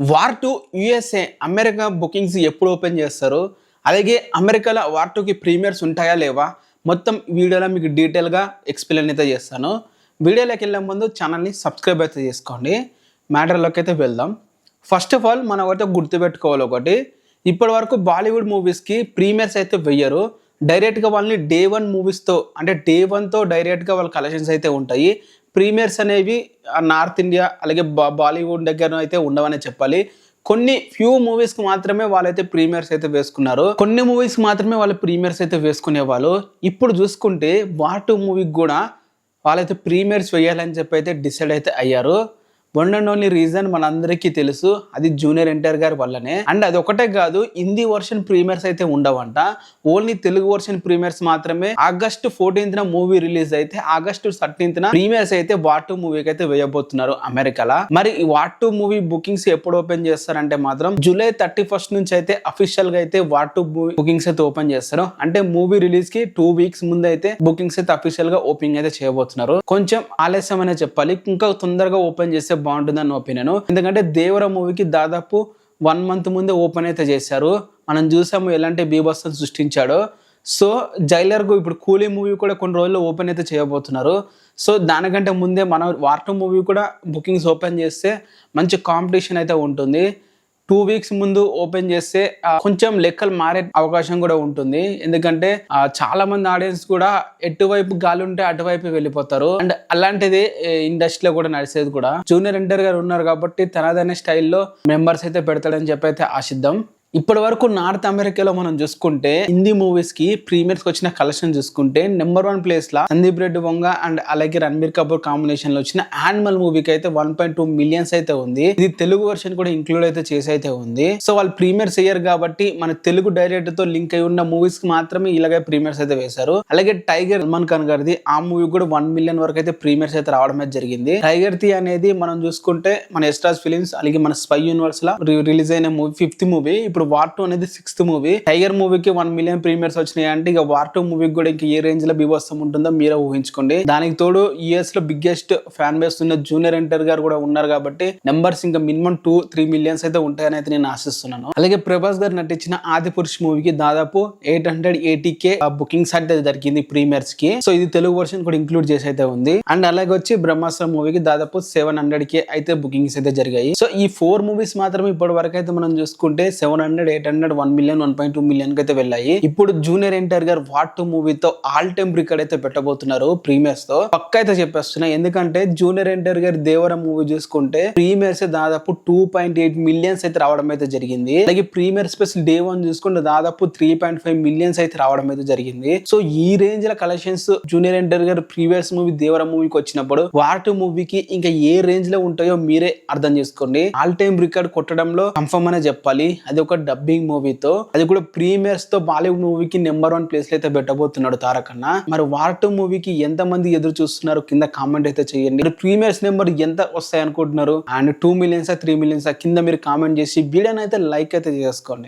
War two USA America bookings ఎప్పుడు open చేస్తారు? అలాగే అమెరికాలో వార్ టూకి ప్రీమియర్స్ ఉంటాయా లేవా? మొత్తం వీడియోలో మీకు డీటెయిల్గా ఎక్స్ప్లెయిన్ అయితే చేస్తాను. వీడియోలోకి వెళ్ళే ముందు ఛానల్ని సబ్స్క్రైబ్ అయితే చేసుకోండి. మ్యాటర్లోకి అయితే వెళ్దాం. ఫస్ట్ ఆఫ్ ఆల్ మనం ఒకటి గుర్తుపెట్టుకోవాలి ఒకటి. ఇప్పటి వరకు బాలీవుడ్ మూవీస్కి ప్రీమియర్స్ అయితే వెయ్యరు. డైరెక్ట్గా వాళ్ళని డే వన్ మూవీస్తో అంటే డే వన్తో డైరెక్ట్గా వాళ్ళ కలెక్షన్స్ అయితే ఉంటాయి. ప్రీమియర్స్ అనేవి నార్త్ ఇండియా అలాగే బా బాలీవుడ్ దగ్గర అయితే ఉండవనే చెప్పాలి. కొన్ని ఫ్యూ మూవీస్కి మాత్రమే వాళ్ళైతే ప్రీమియర్స్ అయితే వేసుకున్నారు. కొన్ని మూవీస్కి మాత్రమే వాళ్ళు ప్రీమియర్స్ అయితే వేసుకునే వాళ్ళు ఇప్పుడు చూసుకుంటే వాటు మూవీకి కూడా వాళ్ళైతే ప్రీమియర్స్ వేయాలని చెప్పి అయితే డిసైడ్ అయితే అయ్యారు. వన్ అండ్ ఓన్లీ రీజన్ మనందరికీ తెలుసు అది జూనియర్ ఎన్టీఆర్ గారి వల్లనే. అండ్ అది ఒకటే కాదు హిందీ వర్షన్ ప్రీమియర్స్ అయితే ఉండవంట. ఓన్లీ తెలుగు వర్షన్ ప్రీమియర్స్ మాత్రమే. ఆగస్ట్ ఫోర్టీన్త్ మూవీ రిలీజ్ అయితే ఆగస్ట్ థర్టీన్త్ ప్రీమియర్స్ అయితే వాటు మూవీకి అయితే వేయబోతున్నారు అమెరికాలో. మరి ఈ టూ మూవీ బుకింగ్స్ ఎప్పుడు ఓపెన్ చేస్తారంటే మాత్రం జూలై థర్టీ ఫస్ట్ నుంచి అయితే అఫీషియల్గా అయితే వాటు బుకింగ్స్ అయితే ఓపెన్ చేస్తారు. అంటే మూవీ రిలీజ్కి టూ వీక్స్ ముందు అయితే బుకింగ్స్ అయితే అఫీషియల్గా ఓపెనింగ్ అయితే చేయబోతున్నారు. కొంచెం ఆలస్యం అనే చెప్పాలి. ఇంకా తొందరగా ఓపెన్ చేస్తే బాగుంటుందని ఒపీనియన్. ఎందుకంటే దేవర మూవీకి దాదాపు వన్ మంత్ ముందే ఓపెన్ అయితే చేశారు. మనం చూసాము ఎలాంటి బీభత్సం సృష్టించాడో. సో జైలర్కు ఇప్పుడు కూలీ మూవీ కూడా కొన్ని రోజుల్లో ఓపెన్ అయితే చేయబోతున్నారు. సో దానికంటే ముందే మనం వార్ట మూవీ కూడా బుకింగ్స్ ఓపెన్ చేస్తే మంచి కాంపిటీషన్ అయితే ఉంటుంది. టూ వీక్స్ ముందు ఓపెన్ చేస్తే కొంచెం లెక్కలు మారే అవకాశం కూడా ఉంటుంది. ఎందుకంటే చాలా మంది ఆడియన్స్ కూడా ఎటువైపు గాలి ఉంటే అటువైపు వెళ్ళిపోతారు. అండ్ అలాంటిది ఇండస్ట్రీలో కూడా నడిచేది కూడా. జూనియర్ ఎంటర్ గారు ఉన్నారు కాబట్టి తనదైన స్టైల్లో మెంబర్స్ అయితే పెడతాడని చెప్పి అయితే ఆశిద్దాం. ఇప్పటి వరకు నార్త్ అమెరికాలో మనం చూసుకుంటే హిందీ మూవీస్కి ప్రీమియర్స్ వచ్చిన కలెక్షన్ చూసుకుంటే నెంబర్ వన్ ప్లేస్ లా సందీప్ రెడ్డి వంగ అండ్ అలాగే రణబీర్ కపూర్ కాంబినేషన్లో వచ్చిన యానిమల్ మూవీకి అయితే వన్ పాయింట్ టూ మిలియన్స్ అయితే ఉంది. ఇది తెలుగు వర్షన్ కూడా ఇంక్లూడ్ అయితే చేసి అయితే ఉంది. సో వాళ్ళు ప్రీమియర్స్ అయ్యారు కాబట్టి మన తెలుగు డైరెక్టర్తో లింక్ అయి ఉన్న మూవీస్కి మాత్రమే ఇలాగే ప్రీమియర్స్ అయితే వేశారు. అలాగే టైగర్ సల్మాన్ ఖాన్ గారిది ఆ మూవీ కూడా వన్ మిలియన్ వరకు అయితే ప్రీమియర్స్ అయితే రావడం అయితే జరిగింది. టైగర్ తి అనేది మనం చూసుకుంటే మన ఎస్ట్రాస్ ఫిలిమ్స్ అలాగే మన స్పై యూనివర్స్ లా రిలీజ్ అయిన మూవీ ఫిఫ్త్ మూవీ ఇప్పుడు వార్ టూ అనేది సిక్స్త్ మూవీ టైగర్ మూవీకి వన్ మిలియన్ ప్రీమియర్స్ వచ్చినాయి అంటే ఇక వార్ టూ మూవీకి కూడా ఇంకా ఏ రేంజ్లో బీభత్సం ఉంటుందో మీరే ఊహించుకోండి. దానికి తోడు యుఎస్లో బిగ్గెస్ట్ ఫ్యాన్ బేస్ ఉన్న జూనియర్ ఎంటర్ గారు కూడా ఉన్నారు కాబట్టి నెంబర్స్ ఇంకా మినిమం టూ త్రీ మిలియన్స్ అయితే ఉంటాయని అయితే నేను ఆశిస్తున్నాను. అలాగే ప్రభాస్ గారు నటించిన ఆది పురుష్ మూవీకి దాదాపు eight hundred eighty K bookings అయితే జరిగింది ప్రీమియర్స్కి. సో ఇది తెలుగు వర్షన్ కూడా ఇంక్లూడ్ చేసి అయితే ఉంది. అండ్ అలాగే వచ్చి బ్రహ్మాస్త్ర మూవీకి దాదాపు సెవెన్ హండ్రెడ్ కే అయితే బుకింగ్స్ అయితే జరిగాయి. సో ఈ ఫోర్ మూవీస్ మాత్రమే ఇప్పటి వరకు అయితే మనం చూసుకుంటే seven hundred hundred eight hundred one million one point two million అయితే వెళ్ళాయి. ఇప్పుడు జూనియర్ ఎన్టీఆర్ గారు వాట్ టూ మూవీతో ఆల్ టైమ్ రికార్డ్ అయితే పెట్టబోతున్నారు ప్రీమియర్స్తో. పక్క అయితే చెప్పేస్తున్నా ఎందుకంటే జూనియర్ ఎన్టీఆర్ గారి దేవర మూవీ చూసుకుంటే ప్రీమియర్స్ దాదాపు టూ పాయింట్ ఎయిట్ మిలియన్స్ అయితే రావడం అయితే జరిగింది. అలాగే ప్రీమియర్ స్పెషల్ డే వన్ చూసుకుంటే దాదాపు త్రీ పాయింట్ ఫైవ్ మిలియన్స్ అయితే రావడం అయితే జరిగింది. సో ఈ రేంజ్లో కలెక్షన్స్ జూనియర్ ఎన్టీఆర్ గారు ప్రీవియస్ మూవీ దేవర మూవీకి వచ్చినప్పుడు వాటి మూవీకి ఇంకా ఏ రేంజ్లో ఉంటాయో మీరే అర్థం చేసుకోండి. ఆల్ టైమ్ రికార్డ్ కొట్టడంలో కన్ఫర్మ్ అనే చెప్పాలి. అది ఒక డబ్బింగ్ మూవీతో అది కూడా ప్రీమియర్స్తో బాలీవుడ్ మూవీకి నెంబర్ వన్ ప్లేస్లో అయితే పెట్టబోతున్నాడు తారకన్న మరి వార్ టూ మూవీకి ఎంత మంది ఎదురు చూస్తున్నారు? కింద కామెంట్ అయితే చేయండి. ప్రీమియర్స్ నెంబర్ ఎంత వస్తాయి అనుకుంటున్నారు? And two millions three millions కింద మీరు కామెంట్ చేసి వీడియోని అయితే లైక్ అయితే చేసుకోండి.